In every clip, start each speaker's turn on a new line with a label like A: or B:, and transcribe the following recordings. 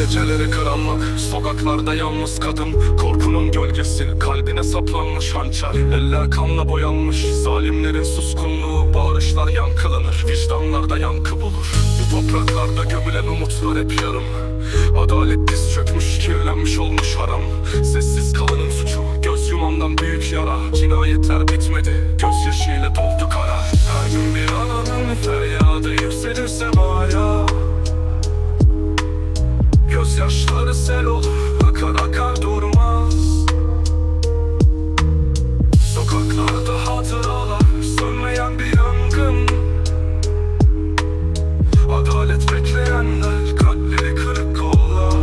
A: Geceleri karanlık Sokaklarda yalnız kadın. Korkunun gölgesi Kalbine saplanmış hançer. Eller kanla boyanmış Zalimlerin suskunluğu. Bağırışlar yankılanır Vicdanlarda yankı bulur. Bu topraklarda gömülen umutlar hep yarım. Adalet diz çökmüş Kirlenmiş olmuş haram. Sessiz kalanın suçu Göz yumandan büyük yara. Cinayetler bitmedi Gözyaşıyla doldu Gözyaşları sel olur Akar akar durmaz. Sokaklarda hatıralar Sönmeyen bir yangın. Adalet bekleyenler Kalpleri kırık kollar.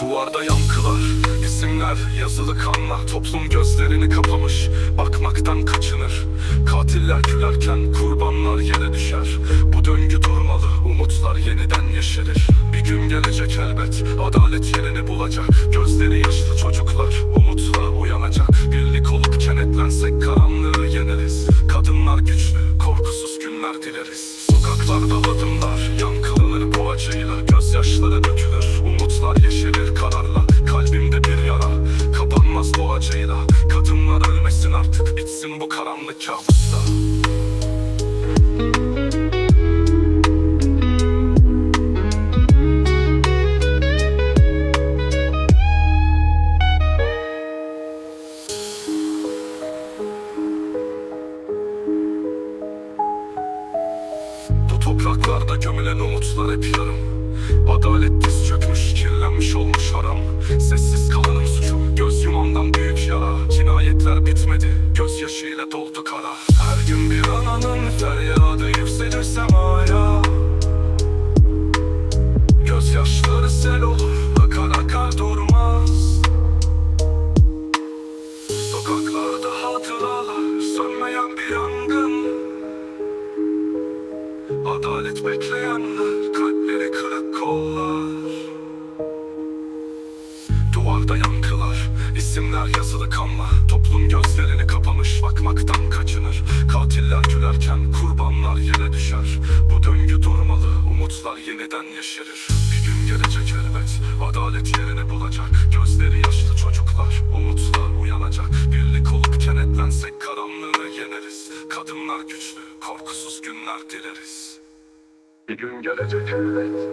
A: Duvarda yankılar isimler yazılı kanla Toplum gözlerini kapamış Bakmaktan kaçınır. Katiller gülerken kurbanlar yere düşer. Bu döngü durmalı Umutlar yeniden yeşerir. Bir gün gelecek elbet. Adalet yerini bulacak. Gözleri yaşlı çocuklar Umutla uyanacak. Birlik olup kenetlensek karanlığı yeneriz. Kadınlar güçlü Korkusuz günler dileriz. Sokaklarda adımlar Yankılanır bu acıyla Gözyaşları dökülür. Umutlar yeşerir kararla Kalbimde bir yara. Kapanmaz bu acıyla Kadınlar ölmesin artık. Bitsin bu karanlık kabusla gömülen umutlar hep yarım. Adalet diz çökmüş, kirlenmiş olmuş haram. Sessiz kalanın suçu, göz yumandan büyük yara. Cinayetler bitmedi, gözyaşıyla doldu kara. Her gün bir ananın feryadı yükselir semaya Gözyaşları sel olur, akar akar durmaz. Sokaklarda hatıralar, sönmeyen bir yangın. Adalet bekleyenler kanla Toplum gözlerini kapamış bakmaktan kaçınır. Katiller gülerken kurbanlar yere düşer. Bu döngü durmalı umutlar yeniden yeşerir. Bir gün gelecek elbet adalet yerini bulacak. Gözleri yaşlı çocuklar umutla uyanacak. Birlik olup kenetlensek karanlığı yeneriz. Kadınlar güçlü korkusuz günler dileriz bir gün gelecek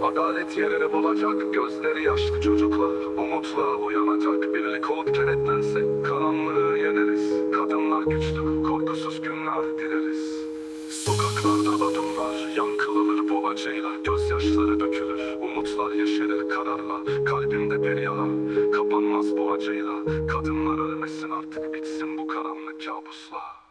A: Adalet yerini bulacak Gözleri yaşlı çocuklar. Umutla uyanacak Birlik olup kenetlensek Karanlığı yeneriz. Kadınlar güçlü Korkusuz günler dileriz. Sokaklarda adımlar Yankılanır bu acıyla. Gözyaşları dökülür Umutlar yeşerir kararla. Kalbimde bir yara Kapanmaz bu acıyla. Kadınlar ölmesin artık Bitsin bu karanlık kabusla